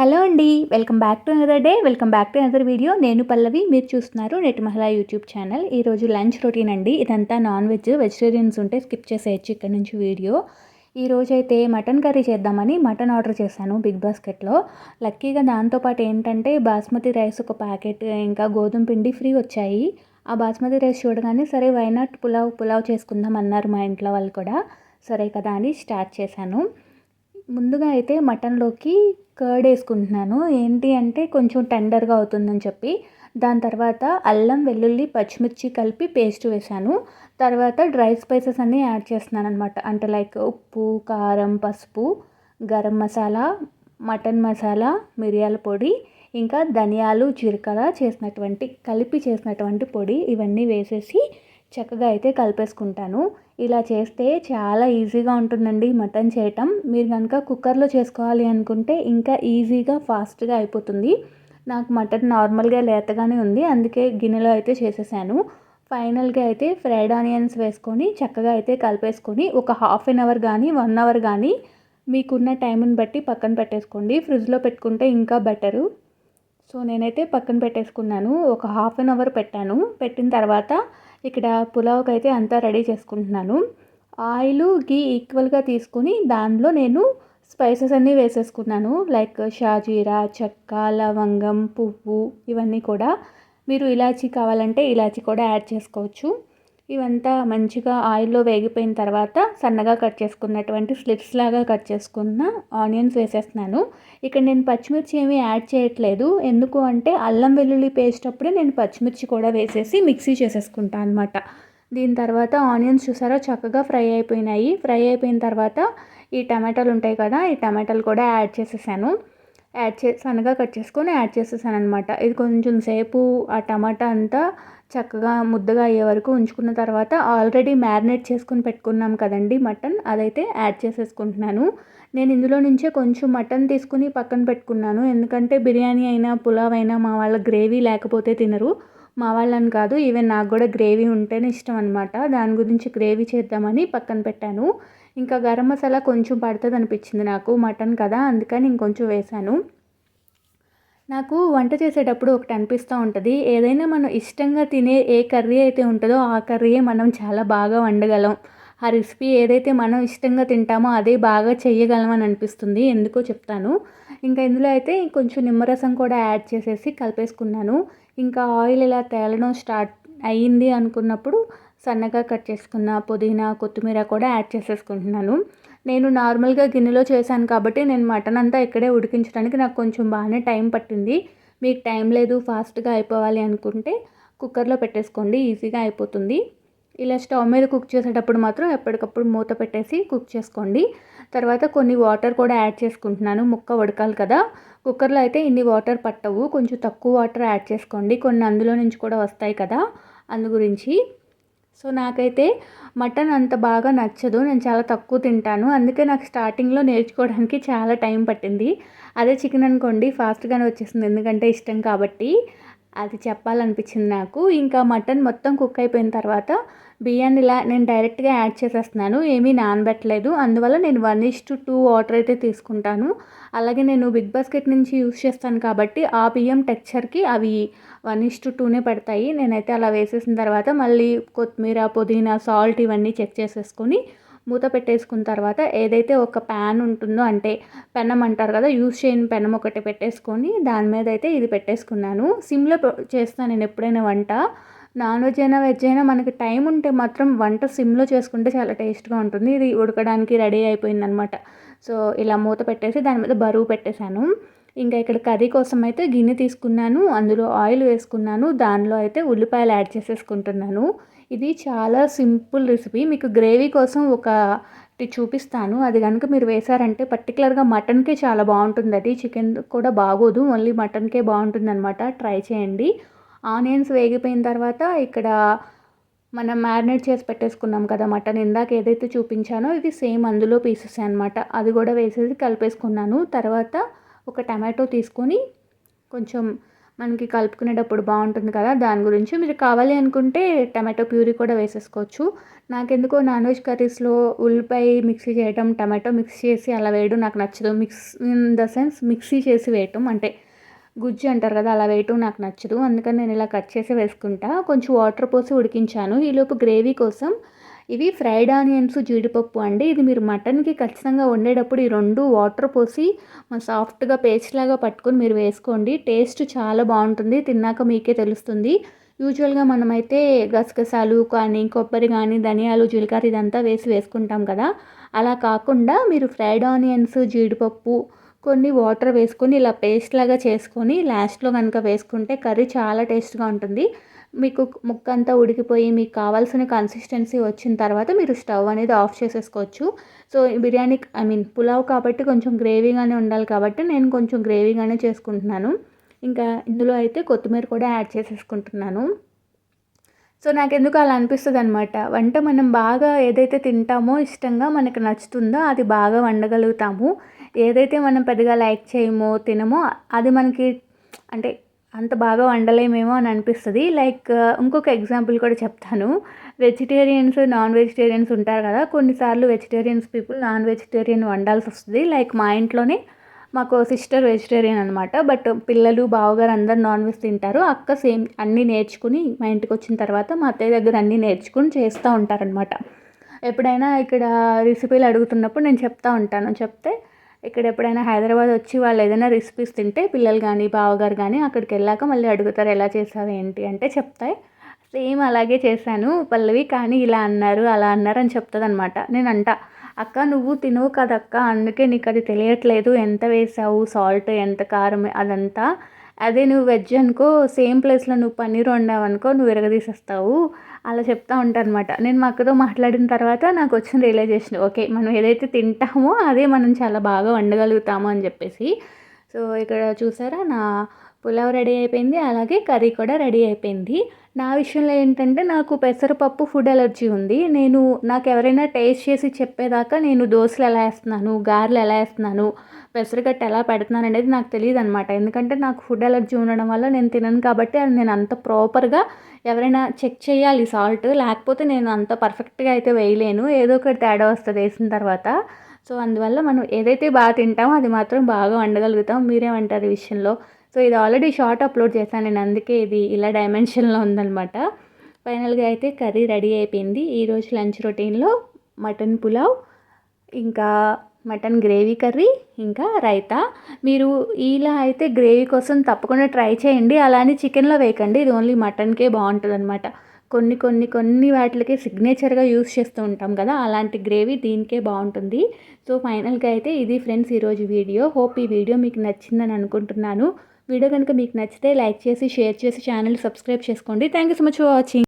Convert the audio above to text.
Hello అండి welcome back to another day welcome back to another video. నేను పల్లవి మీరు చూస్తున్నారు నెట్ మహిళా యూట్యూబ్ ఛానల్. ఈరోజు లంచ్ రొటీన్ అండి. ఇదంతా నాన్ వెజ్ వెజిటేరియన్స్ ఉంటే స్కిప్ చేసేయచ్చు ఇక్కడ నుంచి వీడియో. ఈ రోజు అయితే మటన్ కర్రీ చేద్దామని మటన్ ఆర్డర్ చేశాను బిగ్ బాస్కెట్లో. లక్కీగా దాంతోపాటు ఏంటంటే బాస్మతి రైస్ ఒక ప్యాకెట్ ఇంకా గోధుమ పిండి ఫ్రీ వచ్చాయి. ఆ బాస్మతి రైస్ చూడగానే సరే వైనాట్ పులావ్ పులావ్ చేసుకుందాం అన్నారు మా ఇంట్లో వాళ్ళు కూడా. సరే కదా అని స్టార్ట్ చేశాను. ముందుగా అయితే మటన్లోకి కర్డ్ వేసుకుంటున్నాను. ఏంటి అంటే కొంచెం టెండర్గా అవుతుందని చెప్పి. దాని తర్వాత అల్లం వెల్లుల్లి పచ్చిమిర్చి కలిపి పేస్ట్ వేసాను తర్వాత డ్రై స్పైసెస్ అన్నీ యాడ్ చేస్తున్నాను అనమాట అంటే లైక్ ఉప్పు కారం పసుపు గరం మసాలా మటన్ మసాలా మిరియాల పొడి ఇంకా ధనియాలు జీలకర్ర చేసినటువంటి కలిపి చేసినటువంటి పొడి ఇవన్నీ వేసేసి చక్కగా అయితే కలిపేసుకుంటాను. ఇలా చేస్తే చాలా ఈజీగా ఉంటుందండి మటన్ చేయటం. మీరు కనుక కుక్కర్లో చేసుకోవాలి అనుకుంటే ఇంకా ఈజీగా ఫాస్ట్గా అయిపోతుంది. నాకు మటన్ నార్మల్గా లేతగానే ఉంది. అందుకే గిన్నెలో అయితే చేసేసాను. ఫైనల్గా అయితే ఫ్రైడ్ ఆనియన్స్ వేసుకొని చక్కగా అయితే కలిపేసుకొని ఒక హాఫ్ అన్ అవర్ కానీ వన్ అవర్ కానీ మీకున్న టైంని బట్టి పక్కన పెట్టేసుకోండి. ఫ్రిడ్జ్లో పెట్టుకుంటే ఇంకా బెటరు. సో నేనైతే పక్కన పెట్టేసుకున్నాను. ఒక హాఫ్ అన్ అవర్ పెట్టాను. పెట్టిన తర్వాత ఇక్కడ పులావ్కి అయితే అంతా రెడీ చేసుకుంటున్నాను. ఆయిల్ గీ ఈక్వల్గా తీసుకుని దానిలో నేను స్పైసెస్ అన్నీ వేసేసుకున్నాను. లైక్ షాజీరా చెక్క లవంగం పువ్వు ఇవన్నీ కూడా. మీరు ఇలాచీ కావాలంటే ఇలాచీ కూడా యాడ్ చేసుకోవచ్చు. ఇవంతా మంచిగా ఆయిల్లో వేగిపోయిన తర్వాత సన్నగా కట్ చేసుకున్నటువంటి స్లిప్స్ లాగా కట్ చేసుకున్న ఆనియన్స్ వేసేస్తున్నాను. ఇక్కడ నేను పచ్చిమిర్చి ఏమీ యాడ్ చేయట్లేదు. ఎందుకు అంటే అల్లం వెల్లుల్లి పేస్ట్ అప్పుడే నేను పచ్చిమిర్చి కూడా వేసేసి మిక్సీ చేసేసుకుంటాను అనమాట దీని తర్వాత ఆనియన్స్ చూసారా చక్కగా ఫ్రై అయిపోయినాయి. ఫ్రై అయిపోయిన తర్వాత ఈ టమాటాలు ఉంటాయి కదా ఈ టమాటాలు కూడా యాడ్ చేసేసాను. యాడ్ చే సన్నగా కట్ చేసుకొని యాడ్ చేసేసాను అనమాట ఇది కొంచెం సేపు ఆ టమాటా అంతా చక్కగా ముద్దగా అయ్యే వరకు ఉంచుకున్న తర్వాత ఆల్రెడీ మ్యారినేట్ చేసుకుని పెట్టుకున్నాం కదండి మటన్ అదైతే యాడ్ చేసేసుకుంటున్నాను. నేను ఇందులో నుంచే కొంచెం మటన్ తీసుకుని పక్కన పెట్టుకున్నాను. ఎందుకంటే బిర్యానీ అయినా పులావ్ అయినా మా వాళ్ళ గ్రేవీ లేకపోతే తినరు. మా వాళ్ళని కాదు ఈవెన్ నాకు కూడా గ్రేవీ ఉంటేనే ఇష్టం అనమాట దాని గురించి గ్రేవీ చేద్దామని పక్కన పెట్టాను. ఇంకా గరం మసాలా కొంచెం పడుతుంది అనిపించింది నాకు మటన్ కదా అందుకని ఇంకొంచెం వేశాను. నాకు వంట చేసేటప్పుడు ఒకటి అనిపిస్తూ ఉంటుంది ఏదైనా మనం ఇష్టంగా తినే ఏ కర్రీ అయితే ఉంటుందో ఆ కర్రీయే మనం చాలా బాగా వండగలం. ఆ రెసిపీ ఏదైతే మనం ఇష్టంగా తింటామో అదే బాగా చేయగలం అని అనిపిస్తుంది ఎందుకో చెప్తాను. ఇంకా ఇందులో అయితే కొంచెం నిమ్మరసం కూడా యాడ్ చేసేసి కలిపేసుకున్నాను. ఇంకా ఆయిల్ ఇలా తేలడం స్టార్ట్ అయ్యింది అనుకున్నప్పుడు సన్నగా కట్ చేసుకున్న పుదీనా కొత్తిమీర కూడా యాడ్ చేసేసుకుంటున్నాను. నేను నార్మల్గా గిన్నెలో చేశాను కాబట్టి నేను మటన్ అంతా ఇక్కడే ఉడికించడానికి నాకు కొంచెం బాగానే టైం పట్టింది. మీకు టైం లేదు ఫాస్ట్గా అయిపోవాలి అనుకుంటే కుక్కర్లో పెట్టేసుకోండి ఈజీగా అయిపోతుంది. ఇలా స్టవ్ మీద కుక్ చేసేటప్పుడు మాత్రం ఎప్పటికప్పుడు మూత పెట్టేసి కుక్ చేసుకోండి. తర్వాత కొన్ని వాటర్ కూడా యాడ్ చేసుకుంటున్నాను ముక్క ఉడకాలి కదా. కుక్కర్లో అయితే ఇన్ని వాటర్ పట్టవు కొంచెం తక్కువ వాటర్ యాడ్ చేసుకోండి. కొన్ని అందులో నుంచి కూడా వస్తాయి కదా అందు గురించి. సో నాకైతే మటన్ అంత బాగా నచ్చదు. నేను చాలా తక్కువ తింటాను. అందుకే నాకు స్టార్టింగ్లో నేర్చుకోవడానికి చాలా టైం పట్టింది. అదే చికెన్ అనుకోండి ఫాస్ట్గానే వచ్చేసింది ఎందుకంటే ఇష్టం కాబట్టి. అది చెప్పాలనిపించింది నాకు. ఇంకా మటన్ మొత్తం కుక్ అయిపోయిన తర్వాత బియ్యాన్ని ఇలా నేను డైరెక్ట్గా యాడ్ చేసేస్తున్నాను. ఏమీ నానబెట్టలేదు. అందువల్ల నేను one is to two water అయితే తీసుకుంటాను. అలాగే నేను బిగ్ బాస్కెట్ నుంచి యూస్ చేస్తాను కాబట్టి ఆ బియ్యం టెక్చర్కి అవి వన్ ఇస్ టు టూనే పడతాయి. నేనైతే అలా వేసేసిన తర్వాత మళ్ళీ కొత్తిమీర పుదీనా సాల్ట్ ఇవన్నీ చెక్ చేసేసుకొని మూత పెట్టేసుకున్న తర్వాత ఏదైతే ఒక ప్యాన్ ఉంటుందో అంటే పెనం అంటారు కదా యూస్ చేయని పెనం ఒకటి పెట్టేసుకొని దాని మీద అయితే ఇది పెట్టేసుకున్నాను. సిమ్లో చేస్తాను నేను ఎప్పుడైనా వంట. నాన్ వెజ్ అయినా వెజ్ అయినా మనకి టైం ఉంటే మాత్రం వంట సిమ్లో చేసుకుంటే చాలా టేస్ట్గా ఉంటుంది. ఇది ఉడకడానికి రెడీ అయిపోయింది అనమాట సో ఇలా మూత పెట్టేసి దాని మీద బరువు పెట్టేశాను. ఇంకా ఇక్కడ కర్రీ కోసం అయితే గిన్నె తీసుకున్నాను. అందులో ఆయిల్ వేసుకున్నాను. దానిలో అయితే ఉల్లిపాయలు యాడ్ చేసేసుకుంటున్నాను. ఇది చాలా సింపుల్ రెసిపీ. మీకు గ్రేవీ కోసం ఒక చూపిస్తాను. అది కనుక మీరు వేశారంటే పర్టికులర్గా మటన్కే చాలా బాగుంటుంది. అది చికెన్ కూడా బాగోదు. ఓన్లీ మటన్కే బాగుంటుంది అనమాట ట్రై చేయండి. ఆనియన్స్ వేగిపోయిన తర్వాత ఇక్కడ మనం మ్యారినేట్ చేసి పెట్టేసుకున్నాం కదా మటన్. ఇందాక ఏదైతే చూపించానో ఇది సేమ్ అందులో పీసెస్ అనమాట అది కూడా వేసేసి కలిపేసుకున్నాను. తర్వాత ఒక టమాటో తీసుకొని కొంచెం మనకి కలుపుకునేటప్పుడు బాగుంటుంది కదా దాని గురించి. మీరు కావాలి అనుకుంటే టమాటో ప్యూరీ కూడా వేసేసుకోవచ్చు. నాకెందుకో నాన్ వెజ్ కర్రీస్లో ఉల్లిపాయ మిక్సీ చేయడం టమాటో మిక్స్ చేసి అలా వేయడం నాకు నచ్చదు. Mix in the sense mixie చేసి వేయటం అంటే గుజ్జు అంటారు కదా అలా వేయటం నాకు నచ్చదు. అందుకని నేను ఇలా కట్ చేసి వేసుకుంటా. కొంచెం వాటర్ పోసి ఉడికించాను. ఈలోపు గ్రేవీ కోసం ఇవి ఫ్రైడ్ ఆనియన్స్ జీడిపప్పు అండి. ఇది మీరు మటన్కి ఖచ్చితంగా వండేటప్పుడు ఈ రెండు వాటర్ పోసి సాఫ్ట్గా పేస్ట్ లాగా పట్టుకొని మీరు వేసుకోండి. టేస్ట్ చాలా బాగుంటుంది. తిన్నాక మీకే తెలుస్తుంది. యూజువల్గా మనమైతే గసగసాలు కానీ కొబ్బరి కానీ ధనియాలు జీలకర్ర ఇదంతా వేసి వేసుకుంటాం కదా. అలా కాకుండా మీరు ఫ్రైడ్ ఆనియన్స్ జీడిపప్పు కొన్ని వాటర్ వేసుకొని ఇలా పేస్ట్ లాగా చేసుకొని లాస్ట్లో కనుక వేసుకుంటే కర్రీ చాలా టేస్ట్గా ఉంటుంది. మీకు ముక్క అంతా ఉడికిపోయి మీకు కావాల్సిన కన్సిస్టెన్సీ వచ్చిన తర్వాత మీరు స్టవ్ అనేది ఆఫ్ చేసేసుకోవచ్చు. So biryani I mean pulao కాబట్టి కొంచెం గ్రేవీగానే ఉండాలి కాబట్టి నేను కొంచెం గ్రేవీగానే చేసుకుంటున్నాను. ఇంకా ఇందులో అయితే కొత్తిమీర కూడా యాడ్ చేసేసుకుంటున్నాను. సో నాకు ఎందుకు అలా అనిపిస్తుంది అనమాట వంట మనం బాగా ఏదైతే తింటామో ఇష్టంగా మనకు నచ్చుతుందో అది బాగా వండగలుగుతాము. ఏదైతే మనం పెద్దగా లైక్ చేయమో తినమో అది మనకి అంటే అంత బాగా వండలేమేమో అని అనిపిస్తుంది. లైక్ ఇంకొక ఎగ్జాంపుల్ కూడా చెప్తాను. వెజిటేరియన్స్ నాన్ వెజిటేరియన్స్ ఉంటారు కదా. కొన్నిసార్లు వెజిటేరియన్స్ పీపుల్ నాన్ వెజిటేరియన్ వండాల్సి వస్తుంది. లైక్ మా ఇంట్లోనే మాకు సిస్టర్ వెజిటేరియన్ అనమాట బట్ పిల్లలు బావగారు అందరు నాన్ వెజ్ తింటారు. అక్క సేమ్ అన్నీ నేర్చుకుని మా ఇంటికి వచ్చిన తర్వాత మా అత్తయ్య దగ్గర అన్నీ నేర్చుకుని చేస్తూ ఉంటారనమాట ఎప్పుడైనా ఇక్కడ రెసిపీలు అడుగుతున్నప్పుడు నేను చెప్తా ఉంటాను. చెప్తే ఇక్కడ ఎప్పుడైనా హైదరాబాద్ వచ్చి వాళ్ళు ఏదైనా రెసిపీస్ తింటే పిల్లలు కానీ బావగారు కానీ అక్కడికి వెళ్ళాక మళ్ళీ అడుగుతారు ఎలా చేస్తారు ఏంటి? అంటే చెప్తాయి. సేమ్ అలాగే చేశాను. పల్లవి కానీ ఇలా అన్నారు అలా అన్నారు అని చెప్తుంది అనమాట నేను అంట అక్క నువ్వు తినవు కదక్క అందుకే నీకు అది తెలియట్లేదు. ఎంత వేసావు? సాల్ట్ ఎంత కారం? అదంతా అదే నువ్వు వెజ్ అనుకో సేమ్ ప్లేస్లో నువ్వు పన్నీర్ వండావు అనుకో నువ్వు విరగదీసేస్తావు. అలా చెప్తా ఉంటానమాట నేను మా అక్కతో మాట్లాడిన తర్వాత నాకు వచ్చిన రియలైజేషన్ ఓకే మనం ఏదైతే తింటామో అదే మనం చాలా బాగా వండగలుగుతాము అని చెప్పేసి. సో ఇక్కడ చూసారా నా పులావ్ రెడీ అయిపోయింది అలాగే కర్రీ కూడా రెడీ అయిపోయింది. నా విషయంలో ఏంటంటే నాకు పెసరపప్పు ఫుడ్ ఎలర్జీ ఉంది. నేను నాకు ఎవరైనా టేస్ట్ చేసి చెప్పేదాకా నేను దోశలు ఎలా వేస్తున్నాను గారెలు ఎలా వేస్తున్నాను పెసరగట్ట ఎలా పెడుతున్నాను అనేది నాకు తెలియదు అనమాట ఎందుకంటే నాకు ఫుడ్ ఎలర్జీ ఉండడం వల్ల నేను తినను కాబట్టి అది నేను అంత ప్రాపర్గా ఎవరైనా చెక్ చేయాలి సాల్ట్. లేకపోతే నేను అంత పర్ఫెక్ట్గా అయితే వేయలేను. ఏదో ఒకటి తేడా వస్తుంది వేసిన తర్వాత. సో అందువల్ల మనం ఏదైతే బాగా తింటామో అది మాత్రం బాగా వండగలుగుతాం. మీరేమంటారు ఈ విషయంలో? సో ఇది ఆల్రెడీ షార్ట్ అప్లోడ్ చేశాను నేను అందుకే ఇది ఇలా డైమెన్షన్లో ఉందనమాట ఫైనల్గా అయితే కర్రీ రెడీ అయిపోయింది. ఈరోజు లంచ్ రొటీన్లో మటన్ పులావ్ ఇంకా మటన్ గ్రేవీ కర్రీ ఇంకా రైతా. మీరు ఇలా అయితే గ్రేవీ కోసం తప్పకుండా ట్రై చేయండి. అలానే చికెన్లో వేయకండి. ఇది ఓన్లీ మటన్కే బాగుంటుంది అనమాట కొన్ని కొన్ని కొన్ని వాటికి సిగ్నేచర్గా యూస్ చేస్తూ ఉంటాం కదా అలాంటి గ్రేవీ దీనికే బాగుంటుంది. సో ఫైనల్గా అయితే ఇది ఫ్రెండ్స్ ఈరోజు వీడియో. హోప్ ఈ వీడియో మీకు నచ్చిందని అనుకుంటున్నాను. వీడియో కనుక మీకు నచ్చితే లైక్ చేసి షేర్ చేసి ఛానల్ సబ్స్క్రైబ్ చేసుకోండి. Thank you so much for watching